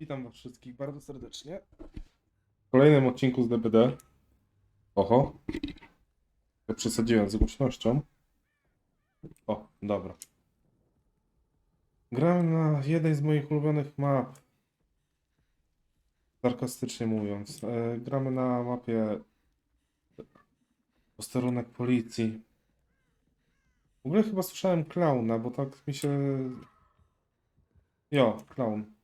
Witam was wszystkich bardzo serdecznie. W kolejnym odcinku z DBD. Oho. Ja przesadziłem z głośnością. O, dobra. Grałem na jednej z moich ulubionych map. Sarkastycznie mówiąc. E, gramy na mapie posterunek policji. W ogóle chyba słyszałem klauna, bo tak mi się... Jo, klaun.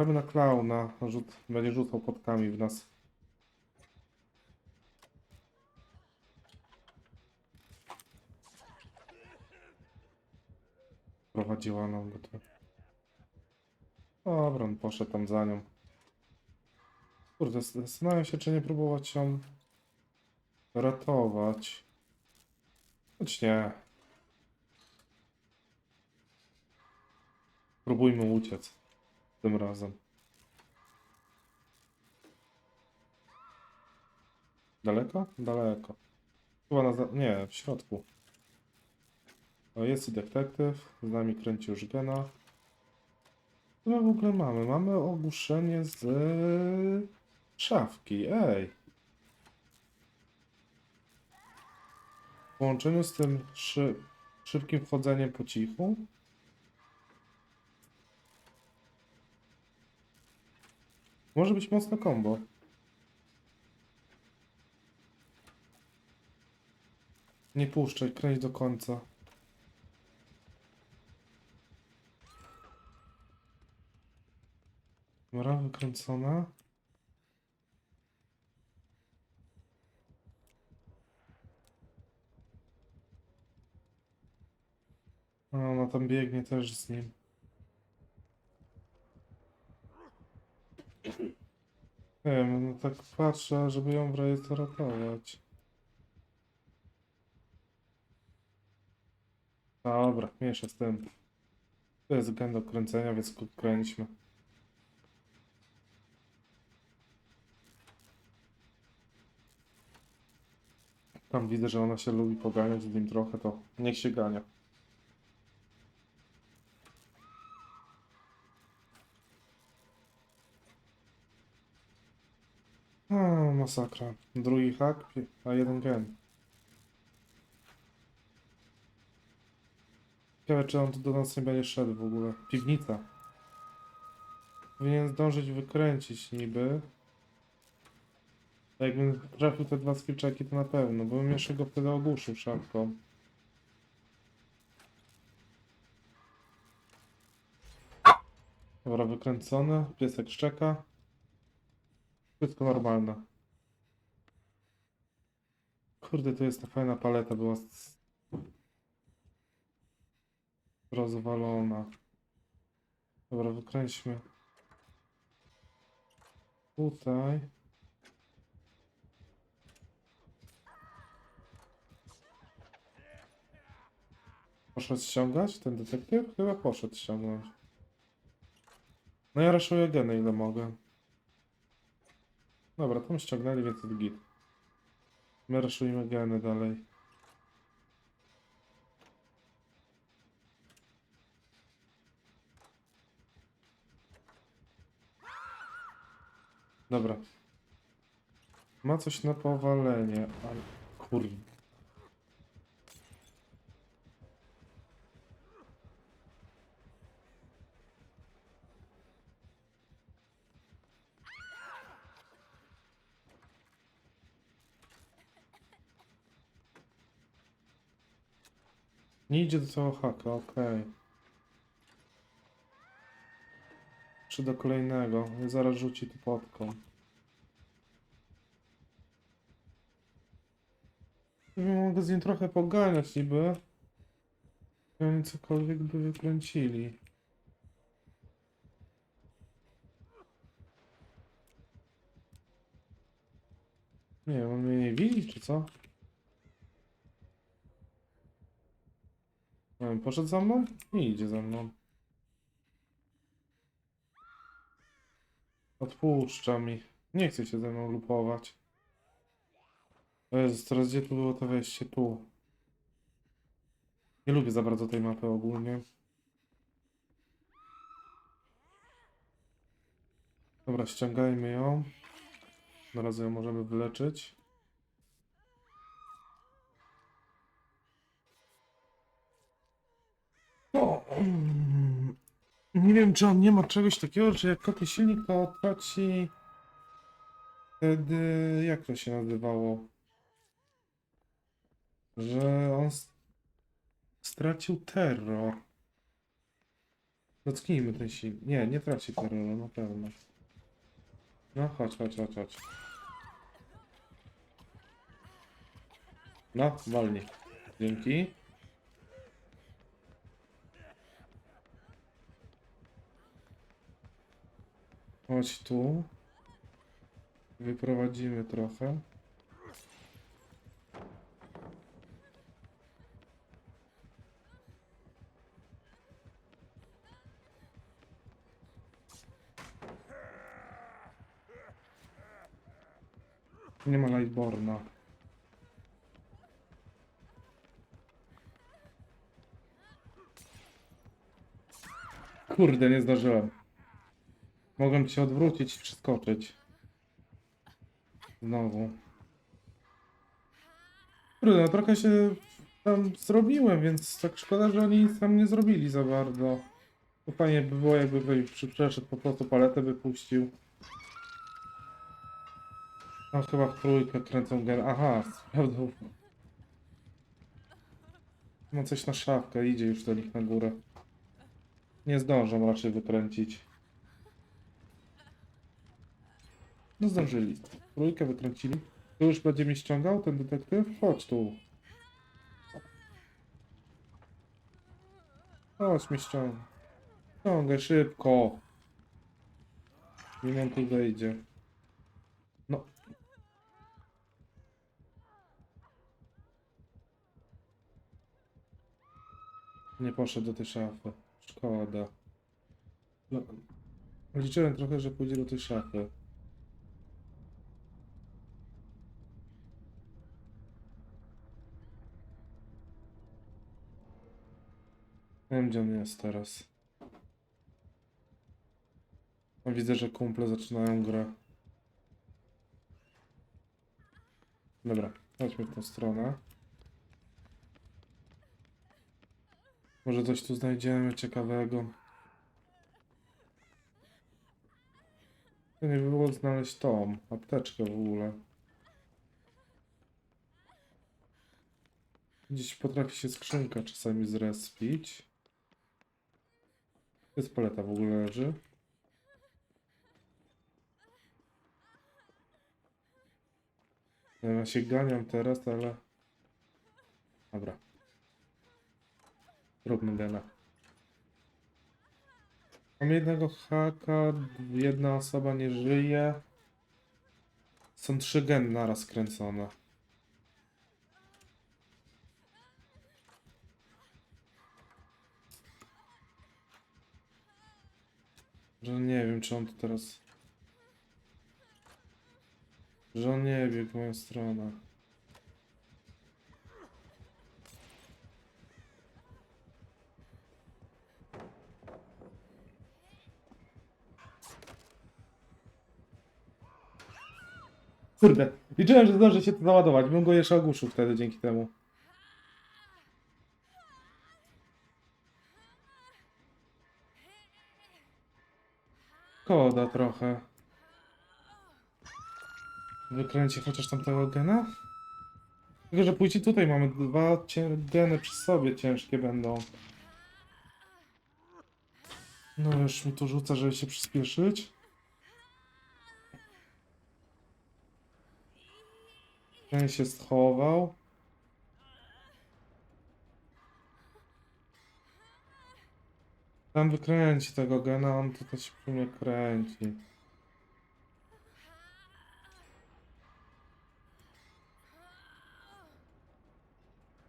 Gramy na klauna. Rzut, będzie rzucał podkami w nas. Prowadziła nam go tu. Dobra, on poszedł tam za nią. Kurde, zastanawiam się, czy nie próbować ją ratować. Choć nie. Próbujmy uciec tym razem. Daleko? Daleko. Chyba na... Za... Nie, w środku. O, jest i detektyw. Z nami kręci już gena. Co my w ogóle mamy? Mamy ogłuszenie z szafki. Ej. W połączeniu z tym szy... szybkim wchodzeniem po cichu. Może być mocne combo. Nie puszczaj, kręć do końca. Dobra, wykręcona. A ona tam biegnie też z nim. Nie wiem, no tak patrzę, żeby ją w razie co ratować. Dobra, mniejsza z tym. To jest gen do kręcenia, więc kręćmy. Tam widzę, że ona się lubi poganiać z nim trochę, to niech się gania. A, masakra. Drugi hak, a jeden gen. Ciekawe, czy on tu do nas nie będzie szedł w ogóle. Piwnica. Powinien zdążyć wykręcić niby. Jakbym trafił te dwa skillczeki, to na pewno, bo bym jeszcze go wtedy ogłuszył szafką. Dobra, wykręcone. Piesek szczeka. Wszystko normalne. Kurde, to jest ta fajna paleta, była rozwalona. Dobra, wykręćmy. Tutaj. Poszedł ściągać ten detektyw? Chyba poszedł ściągnąć. No ja raszuję geny ile mogę. Dobra, tam ściągnęli, więc jest git. My raszujemy geny dalej. Dobra. Ma coś na powalenie, ale... Nie idzie do tego haka, okej. Czy do kolejnego. Zaraz rzuci tu podką. Mogę z nim trochę poganiać niby. I Oni cokolwiek by wykręcili. Nie on mnie nie widzi, czy co? Poszedł za mną? Nie idzie za mną. Odpuszcza mi. Nie chce się ze mną lupować. O Jezus, teraz gdzie tu było to wejście? Tu. Nie lubię za bardzo tej mapy ogólnie. Dobra, ściągajmy ją. Na razie ją możemy wyleczyć. No, nie wiem, czy on nie ma czegoś takiego, że jak kopie silnik, to traci wtedy, jak to się nazywało? Że on stracił terror. Dotknijmy ten silnik. Nie, nie traci terroru, na pewno. No, chodź, chodź, chodź, chodź. No, wolniej. Dzięki. Chodź tu. Wyprowadzimy trochę. Nie ma Lightborna. Kurde, nie zdążyłem. Mogłem się odwrócić i przeskoczyć. Znowu. Kurde, no trochę się tam zrobiłem, więc tak szkoda, że oni tam nie zrobili za bardzo. To fajnie by było, jakby przeszedł po prostu paletę wypuścił. No chyba w trójkę kręcą gen. Aha, sprawdzał. Ma coś na szafkę, idzie już do nich na górę. Nie zdążą raczej wykręcić. No zdążyli. Trójkę wykręcili. Tu już będzie mi ściągał ten detektyw? Chodź tu. Chodź mi ściągaj. Ściągaj szybko. Nim on tu wejdzie. No. Nie poszedł do tej szafy. Szkoda. No, liczyłem trochę, że pójdzie do tej szafy. Wiem, gdzie on jest teraz. No, widzę, że kumple zaczynają grę. Dobra, chodźmy w tą stronę. Może coś tu znajdziemy ciekawego. Nie by było znaleźć tą apteczkę w ogóle. Gdzieś potrafi się skrzynka czasami zrespić. To jest w ogóle leży. Ja się ganiam teraz, ale... Dobra. Róbmy gena. Mam jednego haka, jedna osoba nie żyje. Są trzy geny naraz kręcone. Że nie wiem, czy on tu teraz... Że on nie biegł w moją stronę. Kurde, liczyłem, że zdąży się to załadować. Bym go jeszcze ogłuszył wtedy dzięki temu. Koda trochę. Wykręci chociaż tamtego gena? Tylko, że pójdzie tutaj mamy dwa geny przy sobie ciężkie będą. No już mi tu rzuca, żeby się przyspieszyć. Ten się schował. Tam wykręci tego gena, on się przy mnie kręci.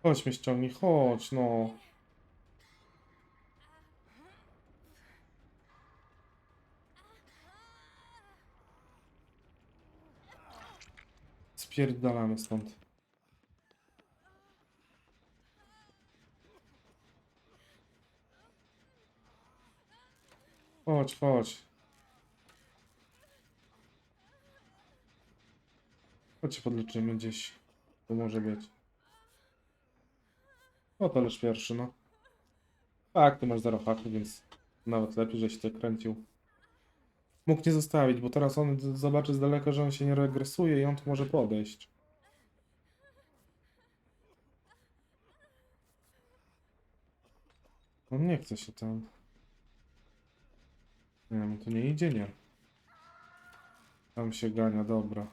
Chodź mnie ściągnij, chodź no. Spierdalamy stąd. Chodź, chodź. Chodź się podleczymy gdzieś. To może być. No to lecz pierwszy, no. Tak, ty masz zero haku, więc nawet lepiej, że się kręcił. Mógł nie zostawić, bo teraz on zobaczy z daleka, że on się nie regresuje i on tu może podejść. On nie chce się tam. Nie wiem, to nie idzie, nie. Tam się gania, dobra.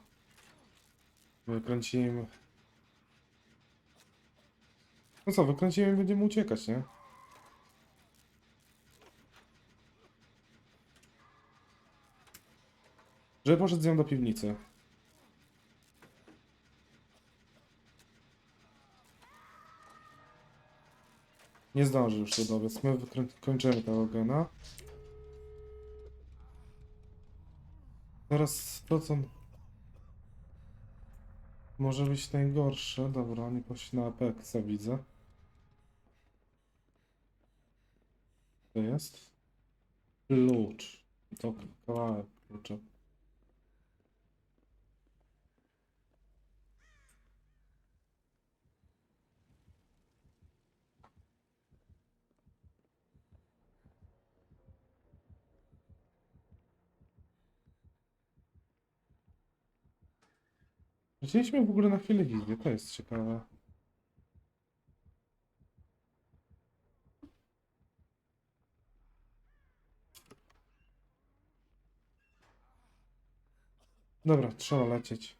Wykręcimy. No co, wykręcimy i będziemy uciekać, nie? Żeby poszedł z nią do piwnicy. Nie zdąży już się dobiec. My kończymy tego gena. Teraz to co... Może być najgorsze. Dobra, oni poszli na Apexa, widzę. To jest? Klucz. To kawałek klucza. Wróciliśmy w ogóle na chwilę gildię, to jest ciekawe. Dobra, trzeba lecieć.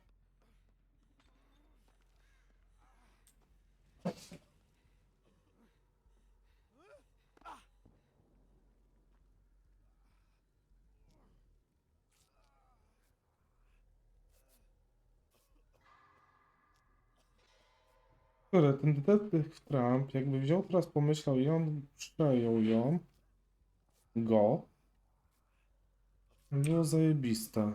Które ten detektyw Trump jakby wziął teraz pomyślał i on przejął ją, go, było zajebiste.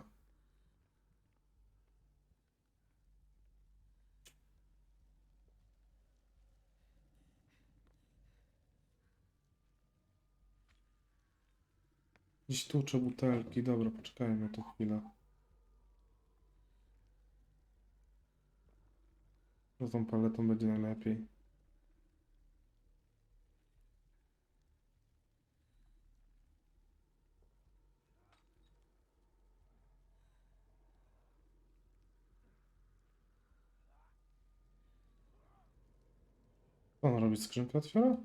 Gdzieś tłucze butelki, dobra, poczekajmy tu chwilę. Z tą paletą będzie najlepiej. On robi? Skrzynkę otwiera?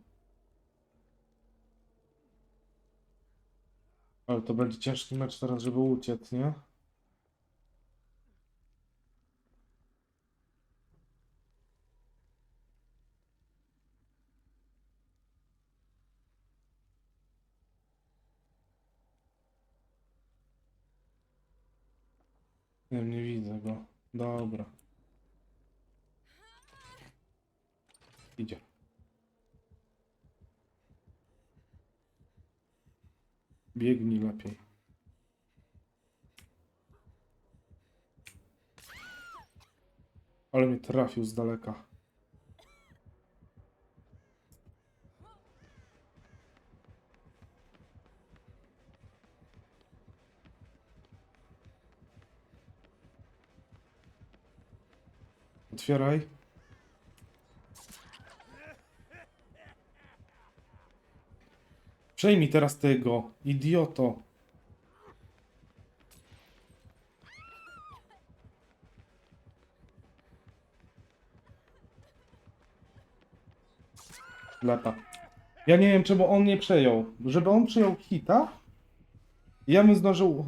Ale to będzie ciężki mecz teraz, żeby uciec, nie? Nie, nie widzę go. Dobra. Idzie. Biegnij lepiej. Ale mnie trafił z daleka. Otwieraj. Przejmij teraz tego, idioto. Lata. Ja nie wiem, czemu on nie przejął. Żeby on przejął hita, ja bym zdążył...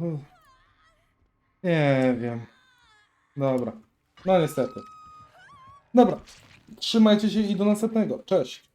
Nie wiem. Dobra. No niestety. Dobra. Trzymajcie się i do następnego. Cześć.